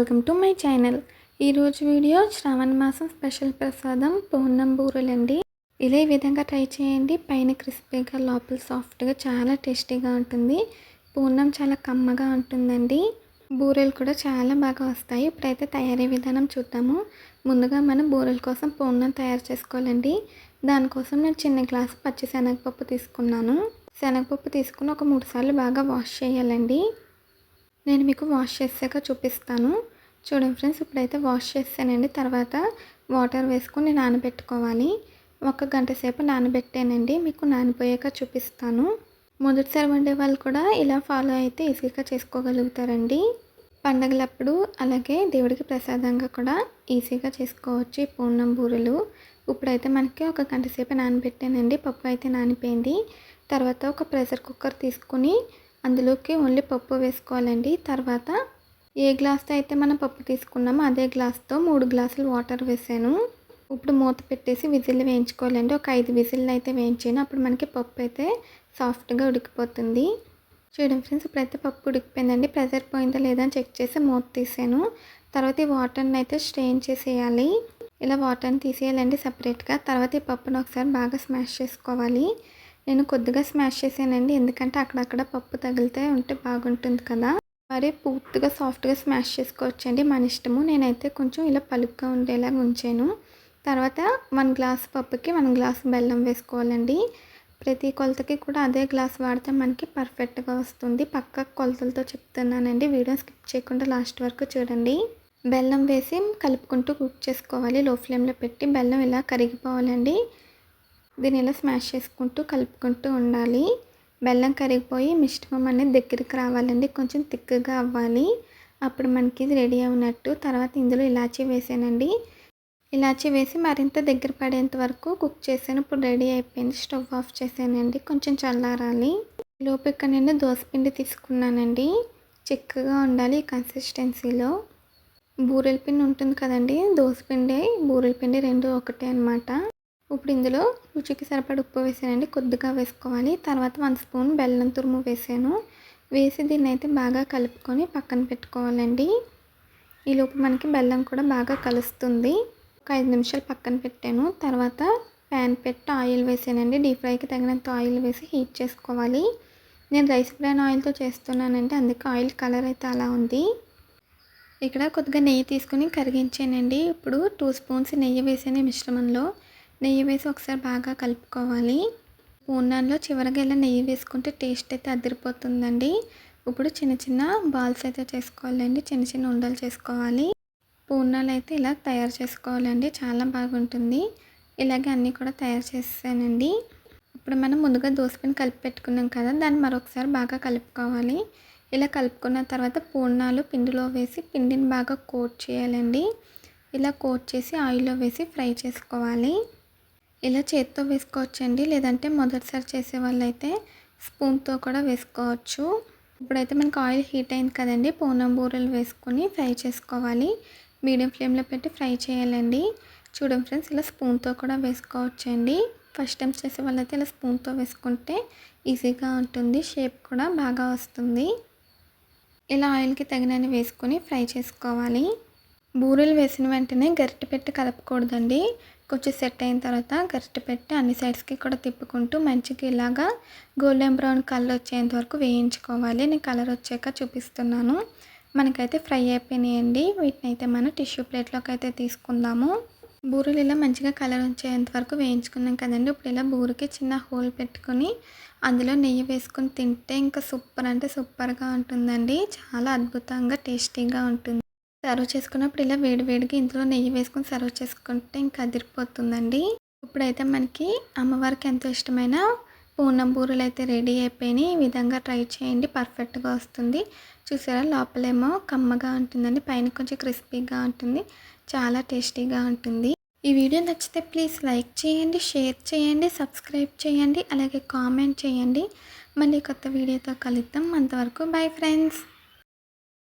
Welcome to my channel. ఈరోజు video శ్రావణ మాసం special ప్రసాదం పూర్ణం బూరెలండి. ఇలా ఈ విధంగా ట్రై చేయండి. పైన క్రిస్పీగా లోపల సాఫ్ట్గా చాలా టేస్టీగా ఉంటుంది. పూర్ణం చాలా కమ్మగా ఉంటుందండి. బూరెలు కూడా చాలా బాగా వస్తాయి. ఇప్పుడైతే తయారీ విధానం చూద్దాము. ముందుగా మనం బూరెల కోసం పూర్ణం తయారు చేసుకోవాలండి. దానికోసం నేను చిన్న గ్లాసు పచ్చి శనగపప్పు తీసుకున్నాను. శనగపప్పు తీసుకుని ఒక మూడు సార్లు బాగా వాష్ చేయాలండి. నేను మీకు వాష్ చేసాక చూపిస్తాను. చూడండి ఫ్రెండ్స్ ఇప్పుడైతే వాష్ చేస్తానండి. తర్వాత వాటర్ వేసుకొని నానబెట్టుకోవాలి. ఒక గంట సేపు నానబెట్టానండి. మీకు నానిపోయాక చూపిస్తాను. మొదటిసారి వండే వాళ్ళు కూడా ఇలా ఫాలో అయితే ఈజీగా చేసుకోగలుగుతారండి. పండగలప్పుడు అలాగే దేవుడికి ప్రసాదంగా కూడా ఈజీగా చేసుకోవచ్చు పూర్ణం బూరెలు. ఇప్పుడైతే మనకి ఒక గంట సేపు నానబెట్టానండి. పప్పు అయితే నానిపోయింది. తర్వాత ఒక ప్రెషర్ కుక్కర్ తీసుకుని అందులోకి ఓన్లీ పప్పు వేసుకోవాలండి. తర్వాత ఏ గ్లాస్తో అయితే మనం పప్పు తీసుకున్నామో అదే గ్లాస్తో మూడు గ్లాసులు వాటర్ వేసాను. ఇప్పుడు మూత పెట్టేసి విజిల్ వేయించుకోవాలండి. ఒక ఐదు విజిల్లు అయితే వేయించాను. అప్పుడు మనకి పప్పు అయితే సాఫ్ట్గా ఉడికిపోతుంది. చూడండి ఫ్రెండ్స్ ఇప్పుడైతే పప్పు ఉడికిపోయిందండి. ప్రెజర్ పోయిందా లేదా అని చెక్ చేసి మూత తీసాను. తర్వాత ఈ వాటర్ని అయితే స్ట్రెయిన్ చేసేయాలి. ఇలా వాటర్ని తీసేయాలండి సపరేట్గా. తర్వాత ఈ పప్పును ఒకసారి బాగా స్మాష్ చేసుకోవాలి. నేను కొద్దిగా స్మాష్ చేసానండి ఎందుకంటే అక్కడక్కడ పప్పు తగిలితే ఉంటే బాగుంటుంది కదా. మరి పూర్తిగా సాఫ్ట్గా స్మాష్ చేసుకోవచ్చండి మన ఇష్టము. నేనైతే కొంచెం ఇలా పలుగ్గా ఉండేలాగా ఉంచాను. తర్వాత వన్ గ్లాస్ పప్పుకి వన్ గ్లాస్ బెల్లం వేసుకోవాలండి. ప్రతి కొలతకి కూడా అదే గ్లాస్ వాడితే మనకి పర్ఫెక్ట్గా వస్తుంది. పక్క కొలతలతో చెప్తున్నానండి. వీడియో స్కిప్ చేయకుండా లాస్ట్ వరకు చూడండి. బెల్లం వేసి కలుపుకుంటూ కుక్ చేసుకోవాలి. లో ఫ్లేమ్లో పెట్టి బెల్లం ఇలా కరిగిపోవాలండి. దీన్ని ఇలా స్మాష్ చేసుకుంటూ కలుపుకుంటూ ఉండాలి. బెల్లం కరిగిపోయి మిశ్రమం అనేది దగ్గరికి రావాలండి. కొంచెం తిక్కగా అవ్వాలి. అప్పుడు మనకి ఇది రెడీ అవునట్టు. తర్వాత ఇందులో ఇలాచీ వేసానండి. ఇలాచీ వేసి మరింత దగ్గర పడేంత వరకు కుక్ చేశాను. ఇప్పుడు రెడీ అయిపోయింది. స్టవ్ ఆఫ్ చేశానండి. కొంచెం చల్లారాలి. లోపు ఇక్కడ నేను దోసపిండి తీసుకున్నానండి. చిక్కగా ఉండాలి కన్సిస్టెన్సీలో. బూరెల పిండి ఉంటుంది కదండి. దోసపిండి బూరెల పిండి రెండు ఒకటే అనమాట ఇప్పుడు ఇందులో రుచికి సరిపడ ఉప్పు వేసానండి. కొద్దిగా వేసుకోవాలి. తర్వాత వన్ స్పూన్ బెల్లం తురుము వేసాను. వేసి దీన్ని అయితే బాగా కలుపుకొని పక్కన పెట్టుకోవాలండి. ఈలోపు మనకి బెల్లం కూడా బాగా కలుస్తుంది. ఒక ఐదు నిమిషాలు పక్కన పెట్టాను. తర్వాత ప్యాన్ పెట్టి ఆయిల్ వేసానండి. డీప్ ఫ్రైకి తగినంత ఆయిల్ వేసి హీట్ చేసుకోవాలి. నేను రైస్ బ్రాన్ ఆయిల్తో చేస్తున్నానండి. అందుకే ఆయిల్ కలర్ అయితే అలా ఉంది. ఇక్కడ కొద్దిగా నెయ్యి తీసుకుని కరిగించానండి. ఇప్పుడు టూ స్పూన్స్ నెయ్యి వేసాను మిశ్రమంలో. నెయ్యి వేసి ఒకసారి బాగా కలుపుకోవాలి. పూర్ణంలో చివరిగా ఇలా నెయ్యి వేసుకుంటే టేస్ట్ అయితే అదిరిపోతుందండి. ఇప్పుడు చిన్న చిన్న బాల్స్ అయితే చేసుకోవాలండి. చిన్న చిన్న ఉండలు చేసుకోవాలి. పూర్ణాలు అయితే ఇలా తయారు చేసుకోవాలండి. చాలా బాగుంటుంది. ఇలాగే అన్నీ కూడా తయారు చేసానండి ఇప్పుడు మనం ముందుగా దోసపిని కలిపి పెట్టుకున్నాం కదా దాన్ని మరొకసారి బాగా కలుపుకోవాలి. ఇలా కలుపుకున్న తర్వాత పూర్ణాలు పిండిలో వేసి పిండిని బాగా కోట్ చేయాలండి. ఇలా కోట్ చేసి ఆయిల్లో వేసి ఫ్రై చేసుకోవాలి. ఇలా చేత్తో వేసుకోవచ్చండి. లేదంటే మొదటిసారి చేసే వాళ్ళైతే స్పూన్తో కూడా వేసుకోవచ్చు. ఇప్పుడైతే మనకు ఆయిల్ హీట్ అయింది కదండి. పూనం బూరెలు వేసుకొని ఫ్రై చేసుకోవాలి. మీడియం ఫ్లేమ్లో పెట్టి ఫ్రై చేయాలండి. చూడండి ఫ్రెండ్స్ ఇలా స్పూన్తో కూడా వేసుకోవచ్చండి. ఫస్ట్ టైం చేసే వాళ్ళైతే ఇలా స్పూన్తో వేసుకుంటే ఈజీగా ఉంటుంది. షేప్ కూడా బాగా వస్తుంది. ఇలా ఆయిల్కి తగినన్ని వేసుకొని ఫ్రై చేసుకోవాలి. బూరెలు వేసిన వెంటనే గరిటె పెట్టి కలపకూడదండి. కొంచెం సెట్ అయిన తర్వాత గరిటె పెట్టి అన్ని సైడ్స్కి కూడా తిప్పుకుంటూ మంచిగా ఇలాగా గోల్డెన్ బ్రౌన్ కలర్ వచ్చేంత వరకు వేయించుకోవాలి. నేను కలర్ వచ్చాక చూపిస్తున్నాను. మనకైతే ఫ్రై అయిపోయినాయండి. వీటిని అయితే మనం టిష్యూ ప్లేట్లోకి అయితే తీసుకుందాము. బూరెలు ఇలా మంచిగా కలర్ వచ్చేంత వరకు వేయించుకున్నాం కదండి. ఇప్పుడు ఇలా బూరికి చిన్న హోల్ పెట్టుకొని అందులో నెయ్యి వేసుకొని తింటే ఇంకా సూపర్ అంటే సూపర్గా ఉంటుందండి. చాలా అద్భుతంగా టేస్టీగా ఉంటుంది. సర్వ్ చేసుకున్నప్పుడు ఇలా వేడివేడిగా ఇందులో నెయ్యి వేసుకొని సర్వ్ చేసుకుంటే ఇంకా అదిరిపోతుందండి. ఇప్పుడైతే మనకి అమ్మవారికి ఎంతో ఇష్టమైన పూర్ణం బూరెలు అయితే రెడీ అయిపోయినాయి. ఈ విధంగా ట్రై చేయండి పర్ఫెక్ట్గా వస్తుంది. చూసారా లోపలేమో కమ్మగా ఉంటుందండి పైన కొంచెం క్రిస్పీగా ఉంటుంది చాలా టేస్టీగా ఉంటుంది. ఈ వీడియో నచ్చితే ప్లీజ్ లైక్ చేయండి షేర్ చేయండి సబ్స్క్రైబ్ చేయండి అలాగే కామెంట్ చేయండి. మళ్ళీ కొత్త వీడియోతో కలుద్దాం. అంతవరకు బై ఫ్రెండ్స్.